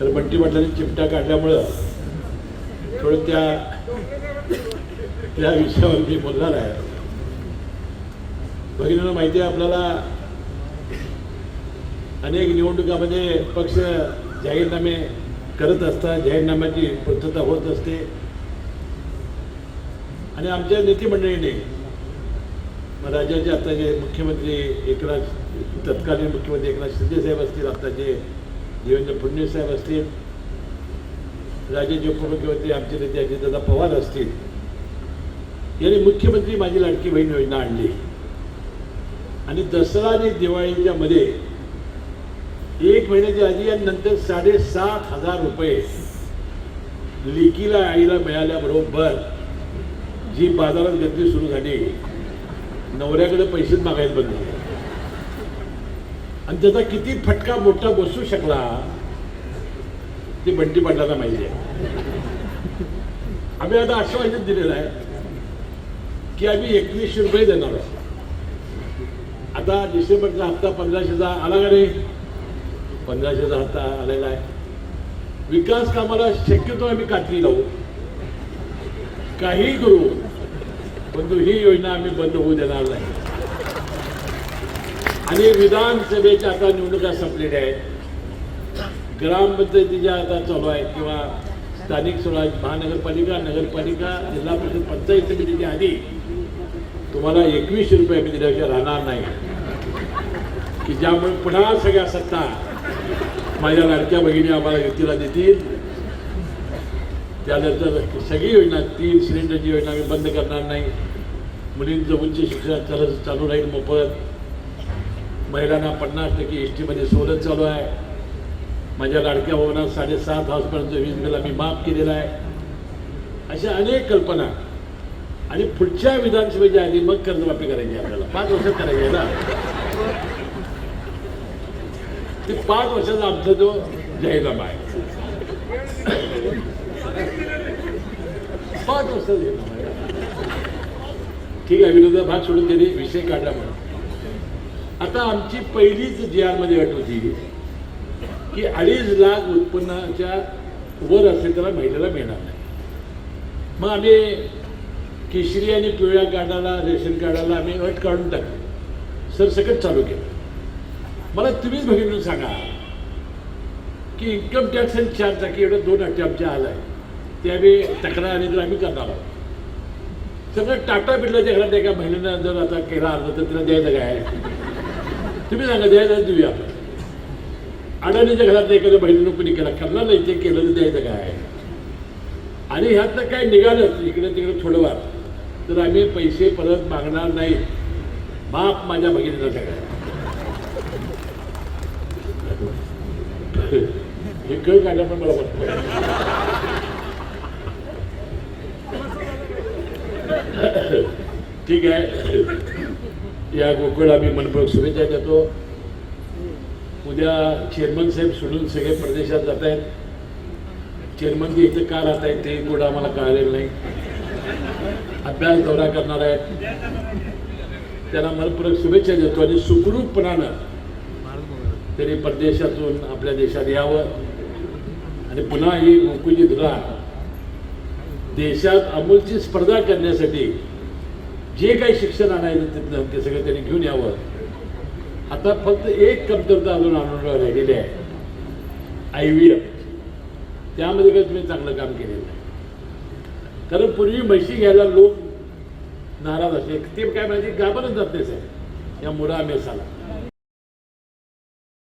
तर बंटी पाटलांनी चिपट्या काढल्यामुळं थोडं त्या त्या विषयावर मी बोलणार आहे. भगिनीला माहिती आहे आपल्याला अनेक निवडणुकामध्ये पक्ष जाहीरनामे करत असतात जाहीरनाम्याची पूर्तता होत असते. आणि आमच्या नेतेमंडळीने मग राज्याचे आता जे मुख्यमंत्री एकनाथ तत्कालीन मुख्यमंत्री एकनाथ शिंदे साहेब असतील आत्ताचे देवेंद्र फडणवीस साहेब असतील राज्याचे उपमुख्यमंत्री आमचे नेते अजितदादा पवार असतील. यांनी मुख्यमंत्री माझी लाडकी बहीण योजना आणली. आणि दसरा आणि दिवाळीच्या मध्ये एक महिन्याच्या आधी आणि नंतर साडेसात हजार रुपये लिकीला आईला मिळाल्याबरोबर जी बाजारात गर्दी सुरू झाली नवऱ्याकडे पैसेच मागायला बंद झाले. आणि त्याचा किती फटका मोठा बसू शकला ते बंटी पाटलांना माहिती आहे. आम्ही आता आश्वासन दिलेलं आहे की आम्ही एकवीसशे रुपये देणार आहे आता डिसेंबरचा हप्ता पंधराशेचा आला का रे पंधराशेचा हप्ता आलेला आहे. विकास कामाला शक्यतो आम्ही कात्री लावू. काही करू परंतु ही योजना आम्ही बंद होऊ देणार नाही. आणि विधानसभेच्या आता निवडणुका संपलेल्या आहेत. ग्रामपंचायतीच्या आता चालू आहेत किंवा स्थानिक स्वराज महानगरपालिका नगरपालिका जिल्हा परिषद पंचायत समितीच्या आधी तुम्हाला एकवीसशे रुपये आम्ही दिल्याशिवाय राहणार नाही. की ज्यामुळे पुन्हा सगळ्या सत्ता माझ्या लाडक्या भगिनी आम्हाला युतीला देतील. त्यानंतर सगळी योजना तीन सिलेंडरची योजना आम्ही बंद करणार नाही. मुलींचं उच्च शिक्षण चालू चालू राहील मोफत. महिलांना पन्नास टक्के एस टीमध्ये सवलत चालू आहे. माझ्या लाडक्या भवनात साडेसात हाऊसपर्यंत वीज बिल आम्ही माफ केलेलं आहे. अशा अनेक कल्पना. आणि पुढच्या विधानसभेच्या आधी मग कर्जमाफी करायची आहे आपल्याला. पाच वर्षात करायची आहे ना? ते पाच वर्षाचा आमचा जो जाहीरनामा आहे. पाच वर्षाचा जाहीरनामा ठीक आहे विरोधात भाग सोडून त्यांनी विषय काढला म्हणून. आता आमची पहिलीच जी आरमध्ये अट होती. की अडीच लाख उत्पन्नाच्या वर असेल त्याला महिलेला मिळणार नाही. मग आम्ही केशरी आणि पिवळ्या कार्डाला रेशन कार्डाला आम्ही अट काढून टाकली. सरसकट चालू केलं. मला तुम्हीच भगिनी सांगा की इन्कम टॅक्स आणि चार चाकी एवढ्या दोन अटी आमच्या आला आहे ते आम्ही तक्रार आली तर आम्ही करणार आहोत. सगळं टाटा बिर्लाच्या घरात एका महिलेनं जर आता केला अर्ज तर तिला द्यायचं काय? तुम्ही सांगा द्यायचं देऊया. आपण अडाणीच्या घरात एखाद्या बहिणीनं कुणी केला करणार नाही ते केलं तर द्यायचं काय? आणि ह्यातनं काय निघालं इकडे तिकडे थोडंफार तर आम्ही पैसे परत मागणार नाही. बाप माझ्या भगिनीचा सगळ्या हे कळ काढल्या पण मला वाटतं. ठीक आहे. या गोकुळ आम्ही मनपूर्वक शुभेच्छा देतो. उद्या चेअरमन साहेब सोडून सगळे प्रदेशात जात आहेत. चेअरमन ते इथे का राहत आहेत ते गोड आम्हाला कळलेलं नाही. अभ्यास दौरा करणार आहेत. त्यांना मनपूर्वक शुभेच्छा देतो आणि सुखरूपपणानं त्यांनी परदेशातून आपल्या देशात यावं. आणि पुन्हा ही गोकुळची धुरा. देशात अमूलची स्पर्धा करण्यासाठी जे काही शिक्षण आणायचं तिथलं ते सगळं त्यांनी घेऊन यावं. आता फक्त एक कमतरता अजून आणून राहिलेली आहे. I V F. त्यामध्ये काही तुम्ही चांगलं काम केलेलं नाही. कारण पूर्वी म्हशी घ्यायला लोक नाराज असे ते काय माहिती गाबरच जात नाही साहेब. या मुरा मेसाला.